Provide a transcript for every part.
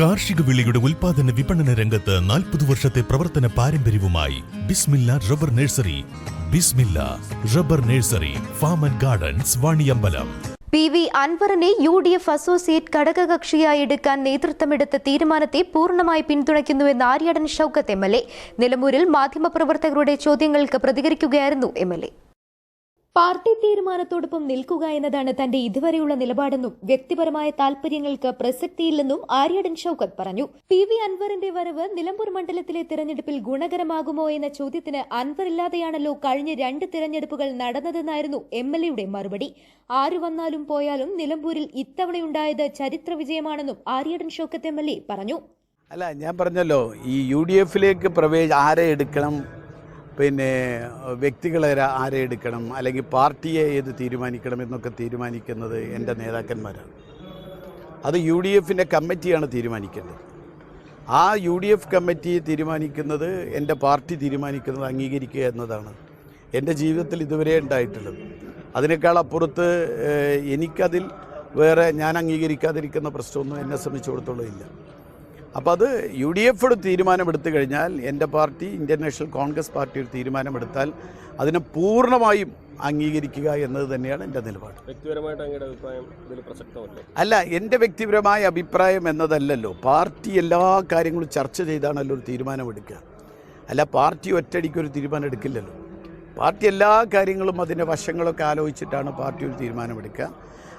കാർഷിക വിളിയുടെ ഉൽപാദന വിപണന രംഗത്ത് നാൽപ്പത് വർഷത്തെ പ്രവർത്തന പാരമ്പര്യവുമായി Bismilla rubber nursery. Bismilla rubber nursery farm and gardens Vaniyambalam. P V അൻവറിനെ യു ഡി എഫ് അസോസിയേറ്റ് ഘടകകക്ഷിയായി എടുക്കാൻ നേതൃത്വമെടുത്ത തീരുമാനത്തെ പൂർണമായി പിന്തുണയ്ക്കുന്നുവെന്ന് Aryadan Shoukath M L A. നിലമ്പൂരിൽ മാധ്യമപ്രവർത്തകരുടെ ചോദ്യങ്ങൾക്ക് പ്രതികരിക്കുകയായിരുന്നു എം എൽ എ. പാർട്ടി തീരുമാനത്തോടൊപ്പം നിൽക്കുക എന്നതാണ് തന്റെ ഇതുവരെയുള്ള നിലപാടെന്നും വ്യക്തിപരമായ താൽപര്യങ്ങൾക്ക് പ്രസക്തിയില്ലെന്നും ആര്യടൻ ഷൌക്കത്ത് പറഞ്ഞു. പി വി അൻവറിന്റെ വരവ് നിലമ്പൂർ മണ്ഡലത്തിലെ തിരഞ്ഞെടുപ്പിൽ ഗുണകരമാകുമോ എന്ന ചോദ്യത്തിന് അൻവറില്ലാതെയാണല്ലോ കഴിഞ്ഞ രണ്ട് തിരഞ്ഞെടുപ്പുകൾ നടന്നതെന്നായിരുന്നു എം എൽ എയുടെ മറുപടി. ആരു വന്നാലും പോയാലും നിലമ്പൂരിൽ ഇത്തവണയുണ്ടായത് ചരിത്ര വിജയമാണെന്നും Aryadan Shoukath M L A പറഞ്ഞു. അല്ല ഞാൻ പറഞ്ഞല്ലോ ഈ യു ഡി എഫിലേക്ക് പ്രവേശ ആരെ എടുക്കണം? പിന്നെ വ്യക്തികളെ ആരെ എടുക്കണം അല്ലെങ്കിൽ പാർട്ടിയെ ഏത് തീരുമാനിക്കണം എന്നൊക്കെ തീരുമാനിക്കുന്നത് എന്റെ നേതാക്കന്മാരാണ്. അത് യു ഡി എഫിന്റെ കമ്മിറ്റിയാണ് തീരുമാനിക്കേണ്ടത്. ആ യു ഡി എഫ് കമ്മിറ്റി തീരുമാനിക്കുന്നത് എന്റെ പാർട്ടി തീരുമാനിക്കുന്നത് അംഗീകരിക്കുക എന്നതാണ് എന്റെ ജീവിതത്തിൽ ഇതുവരെ ഉണ്ടായിട്ടുള്ളത്. അതിനേക്കാൾ അപ്പുറത്ത് എനിക്കതിൽ വേറെ ഞാൻ അംഗീകരിക്കാതിരിക്കുന്ന പ്രശ്നമൊന്നും എന്നെ സംബന്ധിച്ചിടത്തോളം ഇല്ല. അപ്പോൾ അത് യു ഡി എഫ് ഒരു തീരുമാനമെടുത്തു കഴിഞ്ഞാൽ എന്റെ party Indian National Congress party ഒരു തീരുമാനമെടുത്താൽ അതിനെ പൂർണമായും അംഗീകരിക്കുക എന്നത് തന്നെയാണ് എന്റെ നിലപാട്. വ്യക്തിപരമായിട്ട് അങ്ങയുടെ അഭിപ്രായം ഇതിൽ പ്രസക്തമല്ലേ? അല്ല എന്റെ വ്യക്തിപരമായ അഭിപ്രായം എന്നതല്ലല്ലോ. പാർട്ടി എല്ലാ കാര്യങ്ങളും ചർച്ച ചെയ്താണല്ലോ ഒരു തീരുമാനമെടുക്കുക. അല്ല പാർട്ടി ഒറ്റയടിക്ക് ഒരു തീരുമാനം എടുക്കില്ലല്ലോ പാർട്ടി എല്ലാ കാര്യങ്ങളും അതിന്റെ വശങ്ങളൊക്കെ ആലോചിച്ചിട്ടാണ് പാർട്ടി ഒരു തീരുമാനമെടുക്കുക.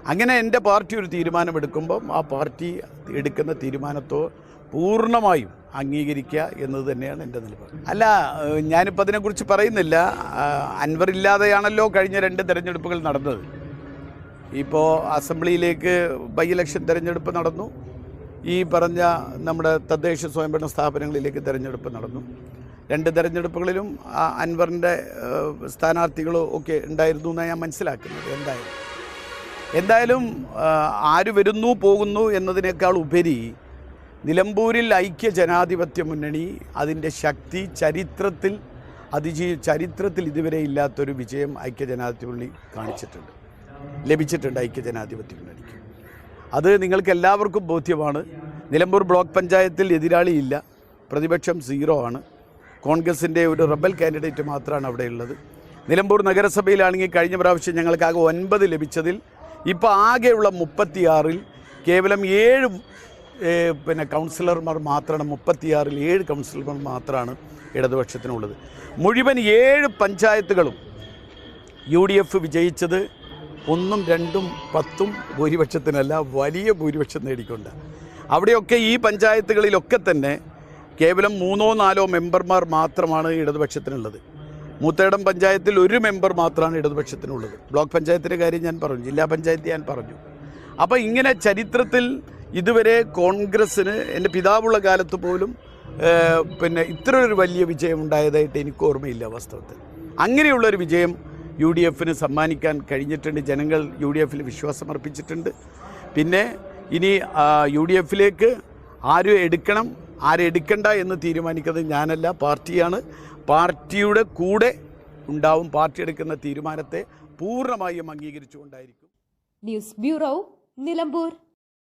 അങ്ങനെ എന്റെ പാർട്ടി ഒരു തീരുമാനമെടുക്കുമ്പം ആ പാർട്ടി എടുക്കുന്ന തീരുമാനത്തോ പൂർണമായും അംഗീകരിക്കുക എന്നത് തന്നെയാണ് എന്റെ നിലപാട്. അല്ല ഞാനിപ്പോൾ അതിനെക്കുറിച്ച് പറയുന്നില്ല. അൻവർ ഇല്ലാതെയാണല്ലോ കഴിഞ്ഞ രണ്ട് തിരഞ്ഞെടുപ്പുകൾ നടന്നത്. ഇപ്പോൾ അസംബ്ലിയിലേക്ക് ബൈ ഇലക്ഷൻ തിരഞ്ഞെടുപ്പ് നടന്നു. ഈ പറഞ്ഞ നമ്മുടെ തദ്ദേശ സ്വയംഭരണ സ്ഥാപനങ്ങളിലേക്ക് തിരഞ്ഞെടുപ്പ് നടന്നു. രണ്ട് തിരഞ്ഞെടുപ്പുകളിലും അൻവറിന്റെ സ്ഥാനാർത്ഥികളോ ഒക്കെ ഉണ്ടായിരുന്നു എന്നാണ് ഞാൻ മനസ്സിലാക്കുന്നത്. എന്തായാലും എന്തായാലും ആര് വരുന്നു പോകുന്നു എന്നതിനേക്കാൾ ഉപരി നിലമ്പൂരിൽ ഐക്യ ജനാധിപത്യ മുന്നണി അതിന്റെ ശക്തി ചരിത്രത്തിൽ അതിജീ ചരിത്രത്തിൽ ഇതുവരെ ഇല്ലാത്തൊരു വിജയം ഐക്യ ജനാധിപത്യ മുന്നണി കാണിച്ചിട്ടുണ്ട്. ലഭിച്ചിട്ടുണ്ട് ഐക്യ ജനാധിപത്യ മുന്നണിക്ക്. അത് നിങ്ങൾക്ക് എല്ലാവർക്കും ബോധ്യമാണ്. നിലമ്പൂർ ബ്ലോക്ക് പഞ്ചായത്തിൽ എതിരാളിയില്ല പ്രതിപക്ഷം സീറോ ആണ്. കോൺഗ്രസിന്റെ ഒരു റബൽ കാൻഡിഡേറ്റ് മാത്രമാണ് അവിടെയുള്ളത്. നിലമ്പൂർ നഗരസഭയിലാണെങ്കിൽ കഴിഞ്ഞ പ്രാവശ്യം ഞങ്ങൾക്കാകെ ഒൻപത് ലഭിച്ചതിൽ ഇപ്പോൾ ആകെയുള്ള മുപ്പത്തിയാറിൽ കേവലം ഏഴ് പിന്നെ കൗൺസിലർമാർ മാത്രമാണ് മുപ്പത്തിയാറിൽ ഏഴ് കൗൺസിലർമാർ മാത്രമാണ് ഇടതുപക്ഷത്തിനുള്ളത്. മുഴുവൻ ഏഴ് പഞ്ചായത്തുകളും യു ഡി എഫ് വിജയിച്ചത് ഒന്നും രണ്ടും പത്തും ഭൂരിപക്ഷത്തിനല്ല വലിയ ഭൂരിപക്ഷം നേടിക്കൊണ്ട്. അവിടെയൊക്കെ ഈ പഞ്ചായത്തുകളിലൊക്കെ തന്നെ കേവലം മൂന്നോ നാലോ മെമ്പർമാർ മാത്രമാണ് ഇടതുപക്ഷത്തിനുള്ളത്. മൂത്തേടം പഞ്ചായത്തിൽ ഒരു മെമ്പർ മാത്രമാണ് ഇടതുപക്ഷത്തിനുള്ളത്. ബ്ലോക്ക് പഞ്ചായത്തിന്റെ കാര്യം ഞാൻ പറഞ്ഞു ജില്ലാ പഞ്ചായത്ത് ഞാൻ പറഞ്ഞു. അപ്പോൾ ഇങ്ങനെ ചരിത്രത്തിൽ ഇതുവരെ കോൺഗ്രസ്സിന് എന്റെ പിതാവുള്ള കാലത്ത് പോലും പിന്നെ ഇത്ര ഒരു വലിയ വിജയം ഉണ്ടായതായിട്ട് എനിക്ക് ഓർമ്മയില്ല വാസ്തവത്തിൽ. അങ്ങനെയുള്ളൊരു വിജയം യു ഡി എഫിന് സമ്മാനിക്കാൻ കഴിഞ്ഞിട്ടുണ്ട്. ജനങ്ങൾ യു ഡി എഫിൽ വിശ്വാസം അർപ്പിച്ചിട്ടുണ്ട് പിന്നെ ഇനി യു ഡി എഫിലേക്ക് ആരും എടുക്കണം ആരെടുക്കണ്ട എന്ന് തീരുമാനിക്കുന്നത് ഞാനല്ല പാർട്ടിയാണ്. പാർട്ടിയുടെ കൂടെ ഉണ്ടാവും പാർട്ടി എടുക്കുന്ന തീരുമാനത്തെ പൂർണമായും അംഗീകരിച്ചുകൊണ്ടായിരിക്കും. News bureau Nilambur.